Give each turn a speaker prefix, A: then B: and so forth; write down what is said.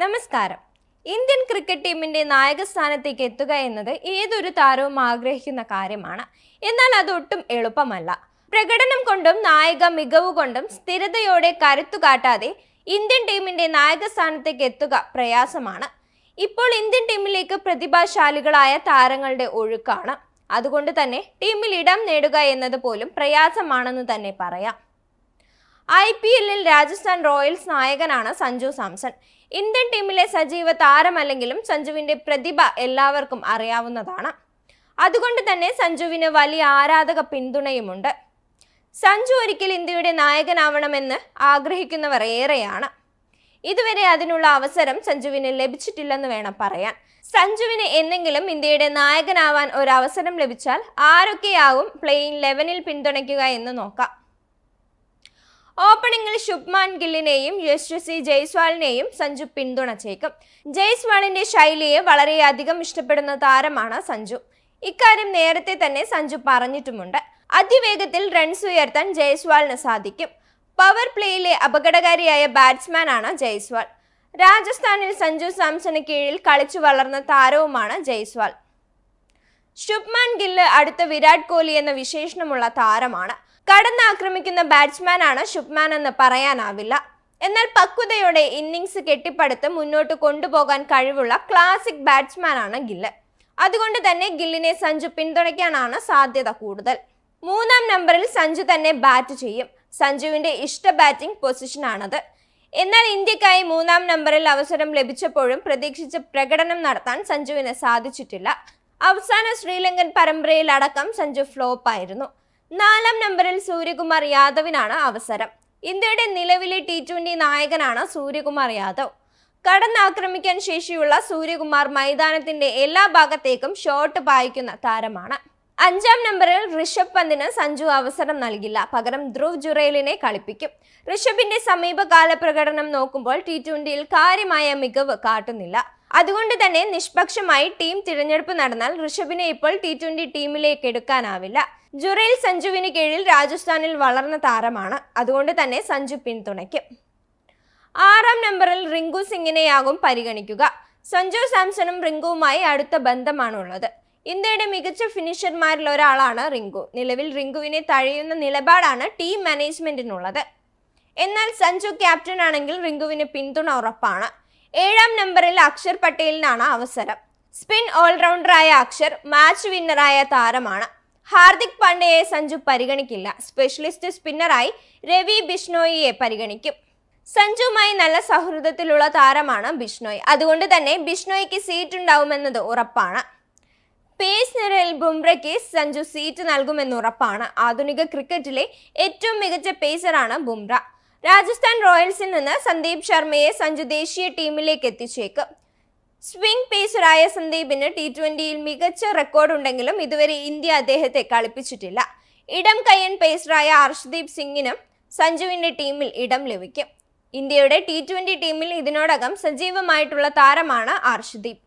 A: നമസ്കാരം. Indian cricket ടീമിന്റെ നായക സ്ഥാനത്തേക്ക് എത്തുക എന്നത് ഏതൊരു താരവും ആഗ്രഹിക്കുന്ന കാര്യമാണ്. എന്നാൽ അതൊട്ടും എളുപ്പമല്ല. പ്രകടനം കൊണ്ടും നായക മികവ് കൊണ്ടും സ്ഥിരതയോടെ കരുത്തു കാട്ടാതെ ഇന്ത്യൻ ടീമിന്റെ നായക സ്ഥാനത്തേക്ക് എത്തുക പ്രയാസമാണ്. ഇപ്പോൾ ഇന്ത്യൻ ടീമിലേക്ക് പ്രതിഭാശാലികളായ താരങ്ങളുടെ ഒഴുക്കാണ്. അതുകൊണ്ട് തന്നെ ടീമിൽ ഇടം നേടുക എന്നത് പോലും പ്രയാസമാണെന്ന് തന്നെ പറയാം. ഐ പി എല്ലിൽ രാജസ്ഥാൻ റോയൽസ് നായകനാണ് സഞ്ജു സാംസൺ. ഇന്ത്യൻ ടീമിലെ സജീവ താരമല്ലെങ്കിലും സഞ്ജുവിന്റെ പ്രതിഭ എല്ലാവർക്കും അറിയാവുന്നതാണ്. അതുകൊണ്ട് തന്നെ സഞ്ജുവിന് വലിയ ആരാധക പിന്തുണയുമുണ്ട്. സഞ്ജു ഒരിക്കൽ ഇന്ത്യയുടെ നായകനാവണമെന്ന് ആഗ്രഹിക്കുന്നവർ ഏറെയാണ്. ഇതുവരെ അതിനുള്ള അവസരം സഞ്ജുവിന് ലഭിച്ചിട്ടില്ലെന്ന് വേണം പറയാൻ. സഞ്ജുവിന് എന്നെങ്കിലും ഇന്ത്യയുടെ നായകനാവാൻ ഒരു അവസരം ലഭിച്ചാൽ ആരൊക്കെയാവും പ്ലേയിങ് ലെവനിൽ പിന്തുണയ്ക്കുക എന്ന് നോക്കാം. ഓപ്പണിംഗിൽ ശുഭ്മാൻ ഗില്ലിനെയും യശസ്വി ജയ്സ്വാളിനെയും സഞ്ജു പിന്തുണച്ചേക്കും. ജയ്സ്വാളിന്റെ ശൈലിയെ വളരെയധികം ഇഷ്ടപ്പെടുന്ന താരമാണ് സഞ്ജു. ഇക്കാര്യം നേരത്തെ തന്നെ സഞ്ജു പറഞ്ഞിട്ടുമുണ്ട്. അതിവേഗത്തിൽ റൺസ് ഉയർത്താൻ ജയ്സ്വാളിന് സാധിക്കും. പവർ പ്ലേയിലെ അപകടകാരിയായ ബാറ്റ്സ്മാനാണ് ജയ്സ്വാൾ. രാജസ്ഥാനിൽ സഞ്ജു സാംസണ് കീഴിൽ കളിച്ചു വളർന്ന താരവുമാണ് ജയ്സ്വാൾ. ശുഭ്മാൻ ഗില്ല് അടുത്ത വിരാട് കോഹ്ലി എന്ന വിശേഷണമുള്ള താരമാണ്. കടന്നാക്രമിക്കുന്ന ബാറ്റ്സ്മാനാണ് ശുഭ്മാൻ എന്ന് പറയാനാവില്ല. എന്നാൽ പക്വതയോടെ ഇന്നിങ്സ് കെട്ടിപ്പടുത്ത് മുന്നോട്ട് കൊണ്ടുപോകാൻ കഴിവുള്ള ക്ലാസിക് ബാറ്റ്സ്മാനാണ് ഗില്ല്. അതുകൊണ്ട് തന്നെ ഗില്ലിനെ സഞ്ജു പിന്തുണയ്ക്കാനാണ് സാധ്യത കൂടുതൽ. മൂന്നാം നമ്പറിൽ സഞ്ജു തന്നെ ബാറ്റ് ചെയ്യും. സഞ്ജുവിന്റെ ഇഷ്ട ബാറ്റിംഗ് പൊസിഷനാണത്. എന്നാൽ ഇന്ത്യക്കായി മൂന്നാം നമ്പറിൽ അവസരം ലഭിച്ചപ്പോഴും പ്രതീക്ഷിച്ച പ്രകടനം നടത്താൻ സഞ്ജുവിന് സാധിച്ചിട്ടില്ല. അവസാന ശ്രീലങ്കൻ പരമ്പരയിലടക്കം സഞ്ജു ഫ്ലോപ്പ് ആയിരുന്നു നാലാം നമ്പറിൽ സൂര്യകുമാർ യാദവിനാണ് അവസരം. ഇന്ത്യയുടെ നിലവിലെ ടി ട്വന്റി നായകനാണ് സൂര്യകുമാർ യാദവ്. കടന്നാക്രമിക്കാൻ ശേഷിയുള്ള സൂര്യകുമാർ മൈതാനത്തിന്റെ എല്ലാ ഭാഗത്തേക്കും ഷോട്ട് പായിക്കുന്ന താരമാണ്. അഞ്ചാം നമ്പറിൽ ഋഷഭ് പന്തിന് സഞ്ജു അവസരം നൽകില്ല. പകരം ധ്രുവ് ജുറേലിനെ കളിപ്പിക്കും. ഋഷഭിന്റെ സമീപകാല പ്രകടനം നോക്കുമ്പോൾ ടി ട്വന്റിയിൽ കാര്യമായ മികവ് കാട്ടുന്നില്ല. അതുകൊണ്ട് തന്നെ നിഷ്പക്ഷമായി ടീം തിരഞ്ഞെടുപ്പ് നടന്നാൽ ഋഷഭിനെ ഇപ്പോൾ ടി ട്വന്റി ടീമിലേക്ക് എടുക്കാനാവില്ല. ജുറേൽ സഞ്ജുവിന് കീഴിൽ രാജസ്ഥാനിൽ വളർന്ന താരമാണ്. അതുകൊണ്ട് തന്നെ സഞ്ജു പിന്തുണയ്ക്കും. ആറാം നമ്പറിൽ റിങ്കു സിംഗിനെയാകും പരിഗണിക്കുക. സഞ്ജു സാംസണും റിങ്കുവുമായി അടുത്ത ബന്ധമാണുള്ളത്. ഇന്ത്യയുടെ മികച്ച ഫിനിഷർമാരിൽ ഒരാളാണ് റിങ്കു. നിലവിൽ റിങ്കുവിനെ തഴയുന്ന നിലപാടാണ് ടീം മാനേജ്മെന്റിനുള്ളത്. എന്നാൽ സഞ്ജു ക്യാപ്റ്റൻ ആണെങ്കിൽ റിങ്കുവിന് പിന്തുണ ഉറപ്പാണ്. ഏഴാം നമ്പറിൽ അക്ഷർ പട്ടേലിനാണ് അവസരം. സ്പിൻ ഓൾറൗണ്ടറായ അക്ഷർ മാച്ച് വിന്നറായ താരമാണ്. ഹാർദിക് പാണ്ഡ്യയെ സഞ്ജു പരിഗണിക്കില്ല. സ്പെഷ്യലിസ്റ്റ് സ്പിന്നറായി രവി ബിഷ്ണോയിയെ പരിഗണിക്കും. സഞ്ജുവുമായി നല്ല സൗഹൃദത്തിലുള്ള താരമാണ് ബിഷ്ണോയ്. അതുകൊണ്ട് തന്നെ ബിഷ്ണോയ്ക്ക് സീറ്റ് ഉണ്ടാവുമെന്നത് ഉറപ്പാണ്. പേസ് നിരയിൽ ബുംറയ്ക്ക് സഞ്ജു സീറ്റ് നൽകുമെന്ന് ഉറപ്പാണ്. ആധുനിക ക്രിക്കറ്റിലെ ഏറ്റവും മികച്ച പേസറാണ് ബുംറ. രാജസ്ഥാൻ റോയൽസിൽ നിന്ന് സന്ദീപ് ശർമ്മയെ സഞ്ജു ദേശീയ ടീമിലേക്ക് എത്തിച്ചേക്കും. സ്വിംഗ് പേസറായ സന്ദീപിന് ടി ട്വന്റിയിൽ മികച്ച റെക്കോർഡുണ്ടെങ്കിലും ഇതുവരെ ഇന്ത്യ അദ്ദേഹത്തെ കളിപ്പിച്ചിട്ടില്ല. ഇടം കയ്യൻ പേസറായ ഹർഷ്ദീപ് സിംഗിനും സഞ്ജുവിന്റെ ടീമിൽ ഇടം ലഭിക്കും. ഇന്ത്യയുടെ ടി ട്വന്റി ടീമിൽ ഇതിനോടകം സജീവമായിട്ടുള്ള താരമാണ് ഹർഷ്ദീപ്